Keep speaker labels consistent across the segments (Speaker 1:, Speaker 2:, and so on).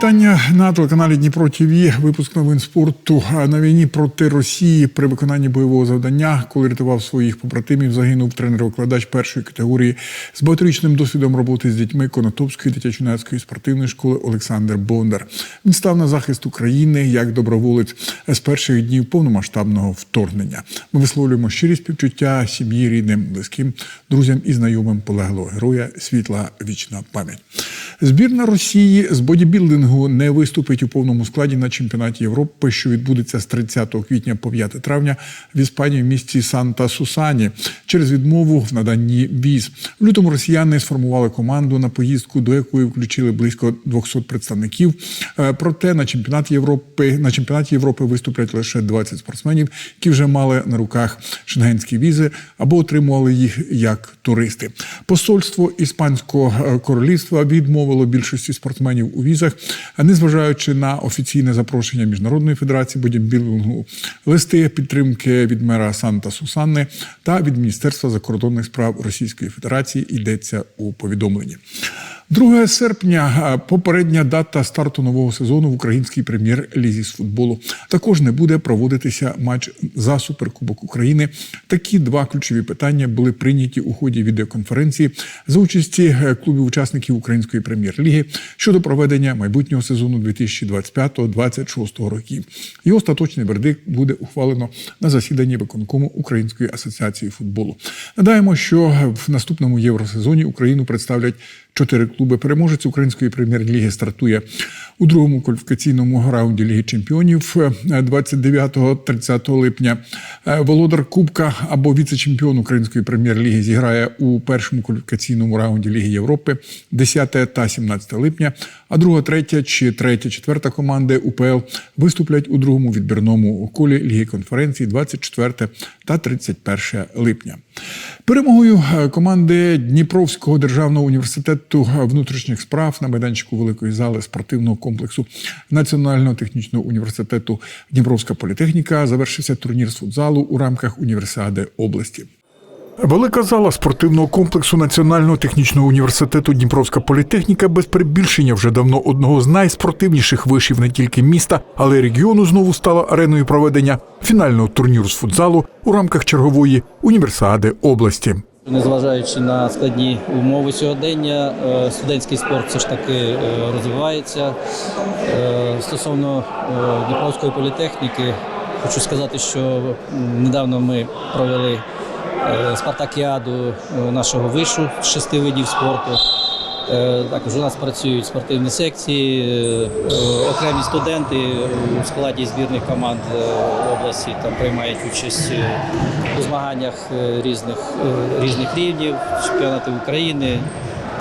Speaker 1: вітання на телеканалі Дніпро ТВ. Випуск новин спорту на війні проти Росії при виконанні бойового завдання, коли рятував своїх побратимів, загинув тренер-викладач першої категорії з багаторічним досвідом роботи з дітьми Конотопської дитячо-юнацької спортивної школи Олександр Бондар. Він став на захист України як доброволець з перших днів повномасштабного вторгнення. Ми висловлюємо щирі співчуття сім'ї, рідним, близьким, друзям і знайомим полеглого героя. Світла вічна пам'ять. Збірна Росії з бодібілдингу не виступить у повному складі на чемпіонаті Європи, що відбудеться з 30 квітня по 5 травня в Іспанії в місті Санта-Сусані через відмову в наданні віз. В лютому росіяни сформували команду на поїздку, до якої включили близько 200 представників. Е, Проте на чемпіонат Європи на чемпіонаті Європи виступлять лише 20 спортсменів, які вже мали на руках шенгенські візи або отримували їх як туристи. Посольство іспанського е, королівства відмовило більшості спортсменів у візах, незважаючи на офіційне запрошення міжнародної федерації бодібілдингу, листи підтримки від мера Санта Сусанни та від Міністерства закордонних справ Російської Федерації йдеться у повідомленні. 2 серпня попередня дата старту нового сезону в українській прем'єр-лізі з футболу. Також не буде проводитися матч за суперкубок України. Такі два ключові питання були прийняті у ході відеоконференції за участі е, клубів учасників української прем'єр-ліги щодо проведення майбутнього сезону 2025-2026 років. Його остаточний вердикт буде ухвалено на засіданні виконкому Української асоціації футболу. Надаємо, що в наступному євросезоні Україну представлять чотири клуби. Переможець української прем'єр-ліги стартує у другому кваліфікаційному раунді Ліги Чемпіонів е, 29-30 липня. Е, Володар Кубка або віце-чемпіон української прем'єр-ліги зіграє у першому кваліфікаційному раунді Ліги Європи 10 та 17 липня. А друга, третя чи третя, четверта команди УПЛ виступлять у другому відбірному колі Ліги конференції 24 та 31 липня. Перемогою е, команди Дніпровського державного університету внутрішніх справ на майданчику великої зали спортивного комплексу Національного технічного університету Дніпровська політехніка завершився турнір з футзалу у рамках універсіади області. Велика зала спортивного комплексу Національного технічного університету Дніпровська політехніка без перебільшення вже давно одного з найспортивніших вишів не тільки міста, але й регіону знову стала ареною проведення фінального турніру з футзалу у рамках чергової універсіади області.
Speaker 2: Незважаючи на складні умови сьогодення, е, студентський спорт все ж таки е, розвивається. Е, Стосовно Дніпровської політехніки, хочу сказати, що недавно ми провели спартакіаду е, нашого вишу шести видів спорту. Е, Також у нас працюють спортивні секції, е, е, окремі студенти у складі збірних команд е, області там приймають участь е, у змаганнях е, різних, е, різних рівнів, чемпіонати України,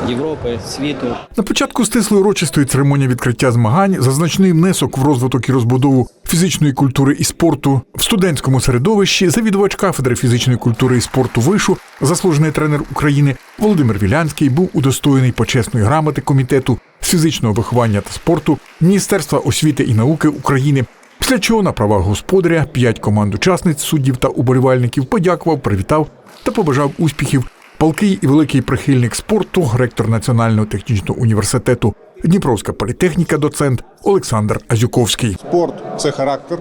Speaker 2: Європи, світу.
Speaker 1: На початку стислої урочистої церемонії відкриття змагань за значний внесок в розвиток і розбудову фізичної культури і спорту в студентському середовищі завідувач кафедри фізичної культури і спорту вишу, заслужений тренер України Володимир Вілянський був удостоєний почесної грамоти комітету з фізичного виховання та спорту Міністерства освіти і науки України. Після чого на правах господаря п'ять команд учасниць, суддів та уболівальників подякував, привітав та побажав успіхів Палкий і великий прихильник спорту, ректор Національного технічного університету Дніпровська політехніка, доцент Олександр Азюковський.
Speaker 3: Спорт це характер,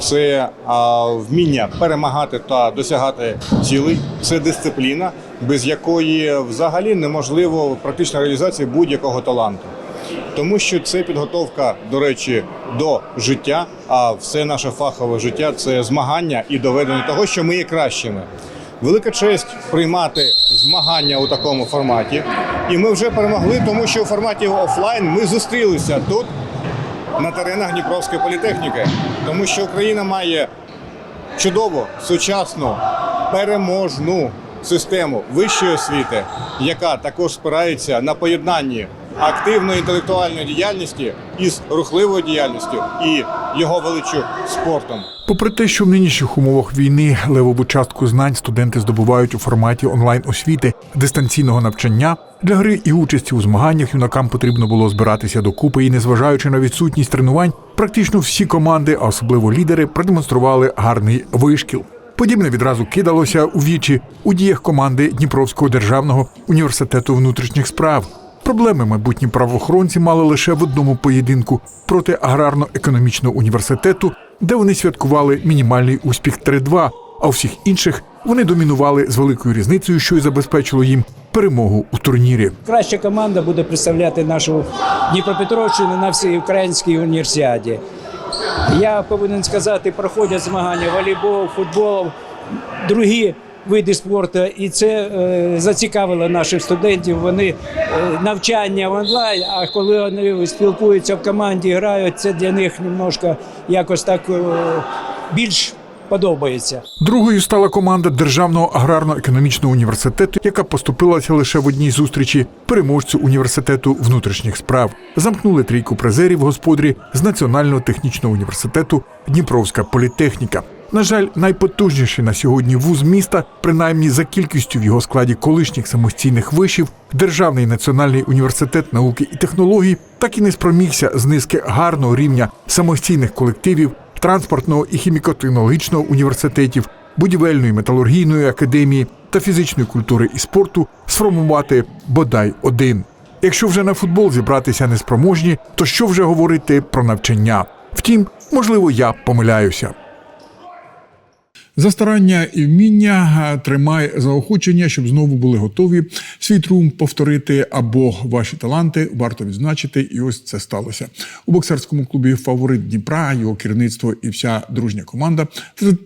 Speaker 3: це вміння перемагати та досягати цілей, це дисципліна, без якої взагалі неможливо практична реалізація будь-якого таланту. Тому що це підготовка, до речі, до життя, а все наше фахове життя це змагання і доведення того, що ми є кращими. Велика честь приймати змагання у такому форматі. І ми вже перемогли, тому що у форматі офлайн ми зустрілися тут, на теренах Дніпровської політехніки, тому що Україна має чудову, сучасну, переможну систему вищої освіти, яка також спирається на поєднанні активної інтелектуальної діяльності із рухливою діяльністю і його величу спортом.
Speaker 1: Попри те, що в нинішніх умовах війни левову частку знань студенти здобувають у форматі онлайн освіти дистанційного навчання, для гри і участі у змаганнях юнакам потрібно було збиратися докупи, і незважаючи на відсутність тренувань, практично всі команди, а особливо лідери, продемонстрували гарний вишкіл. Подібне відразу кидалося у вічі у діях команди Дніпровського державного університету внутрішніх справ. Проблеми майбутні правоохоронці мали лише в одному поєдинку проти аграрно-економічного університету, де вони святкували мінімальний успіх 3-2, а у всіх інших вони домінували з великою різницею, що й забезпечило їм перемогу у турнірі.
Speaker 4: Краща команда буде представляти нашу Дніпропетровщину на всій українській універсіаді. Я повинен сказати, проходять змагання волейбол, футбол, другі види спорту, і це е, зацікавило наших студентів. Вони е, навчання онлайн, а коли вони спілкуються в команді, грають, це для них немножко якось так е, більш подобається.
Speaker 1: Другою стала команда Державного аграрно-економічного університету, яка поступилася лише в одній зустрічі переможцю університету внутрішніх справ. Замкнули трійку призерів господарі з Національного технічного університету Дніпровська політехніка. На жаль, найпотужніший на сьогодні вуз міста, принаймні за кількістю в його складі колишніх самостійних вишів, Державний національний університет науки і технологій, так і не спромігся з низки гарного рівня самостійних колективів транспортного і хіміко-технологічного університетів, будівельної металургійної академії та фізичної культури і спорту сформувати бодай один. Якщо вже на футбол зібратися неспроможні, то що вже говорити про навчання? Втім, можливо, я помиляюся. За старання і вміння тримай заохочення, щоб знову були готові свій трум повторити або ваші таланти варто відзначити. І ось це сталося у боксерському клубі Фаворит Дніпра. Його керівництво і вся дружня команда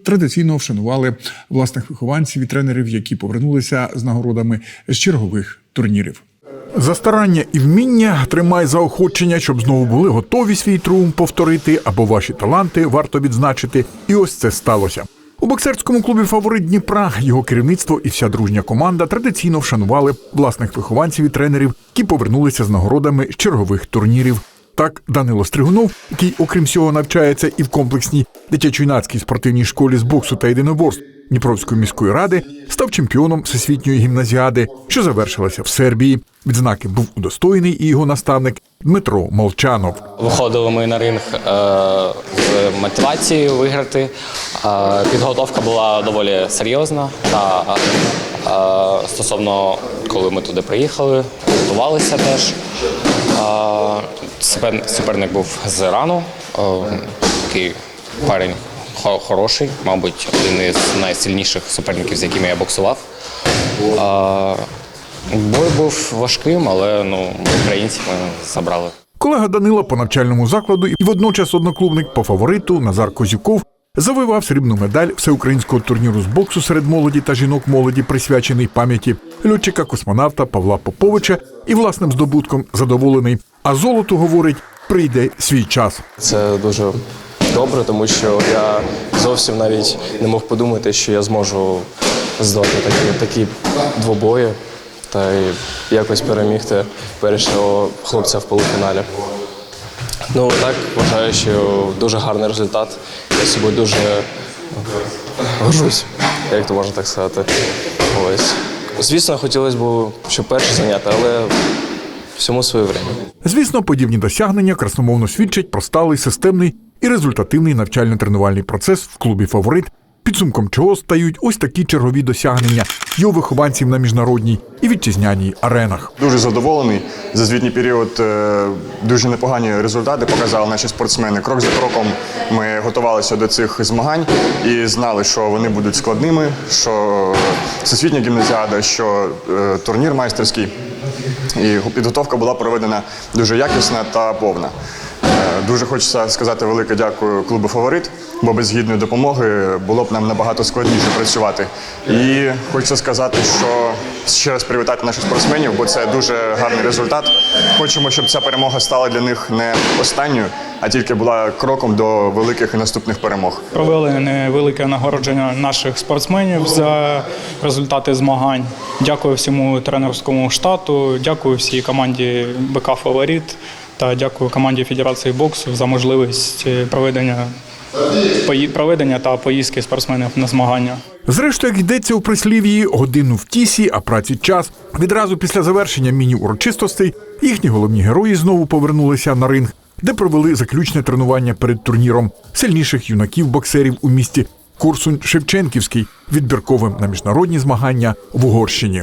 Speaker 1: традиційно вшанували власних вихованців і тренерів, які повернулися з нагородами з чергових турнірів. За старання і вміння тримай заохочення, щоб знову були готові свій трум повторити, або ваші таланти варто відзначити. І ось це сталося. У боксерському клубі Фаворит Дніпра його керівництво і вся дружня команда традиційно вшанували власних вихованців і тренерів, які повернулися з нагородами з чергових турнірів. Так, Данило Стригунов, який, окрім всього, навчається і в комплексній дитячо-юнацькій спортивній школі з боксу та єдиноборств Дніпровської міської ради, став чемпіоном всесвітньої гімназіади, що завершилася в Сербії. Відзнаки був удостоєний і його наставник Дмитро Молчанов.
Speaker 5: Виходили ми на ринг е, з мотивацією виграти. Е, підготовка була доволі серйозна. Та е, стосовно коли ми туди приїхали, готувалися теж. Е, суперник був з Ірану, е, такий парень хороший, мабуть, один із найсильніших суперників, з якими я боксував. Е, бой був важким, але ну, українці ми забрали.
Speaker 1: Колега Данила по навчальному закладу і водночас одноклубник по фавориту Назар Козюков завоював срібну медаль всеукраїнського турніру з боксу серед молоді та жінок молоді, присвячений пам'яті льотчика космонавта Павла Поповича і власним здобутком задоволений. А золото говорить, прийде свій час.
Speaker 6: Це дуже добре, тому що я зовсім навіть не мог подумати, що я зможу здати такі, такі двобої та й якось перемігти першого хлопця в полуфіналі. Ну так, вважаю, що дуже гарний результат. Я собою дуже горжусь, як то можна так сказати. Ось. Звісно, хотілося б, щоб перше зайняти, але всьому своє время.
Speaker 1: Звісно, подібні досягнення красномовно свідчать про сталий системний і результативний навчально-тренувальний процес в клубі Фаворит, підсумком чого стають ось такі чергові досягнення його вихованців на міжнародній і вітчизняній аренах.
Speaker 7: Дуже задоволений. За звітній період е, дуже непогані результати показали наші спортсмени. Крок за кроком ми готувалися до цих змагань і знали, що вони будуть складними, що всесвітня гімназіада, що е, турнір майстерський. І підготовка була проведена дуже якісна та повна. Дуже хочеться сказати велике дякую клубу Фаворит, бо без гідної допомоги було б нам набагато складніше працювати. І хочеться сказати, що ще раз привітати наших спортсменів, бо це дуже гарний результат. Хочемо, щоб ця перемога стала для них не останньою, а тільки була кроком до великих і наступних перемог.
Speaker 8: Провели невелике нагородження наших спортсменів за результати змагань. Дякую всьому тренерському штату, дякую всій команді БК Фаворит та дякую команді Федерації боксу за можливість е, проведення, проведення та поїздки спортсменів на змагання.
Speaker 1: Зрештою, як йдеться у прислів'ї, годину в тісі, а праці час. Відразу після завершення міні-урочистостей їхні головні герої знову повернулися на ринг, де провели заключне тренування перед турніром сильніших юнаків-боксерів у місті Курсунь Шевченківський, відбірковим на міжнародні змагання в Угорщині.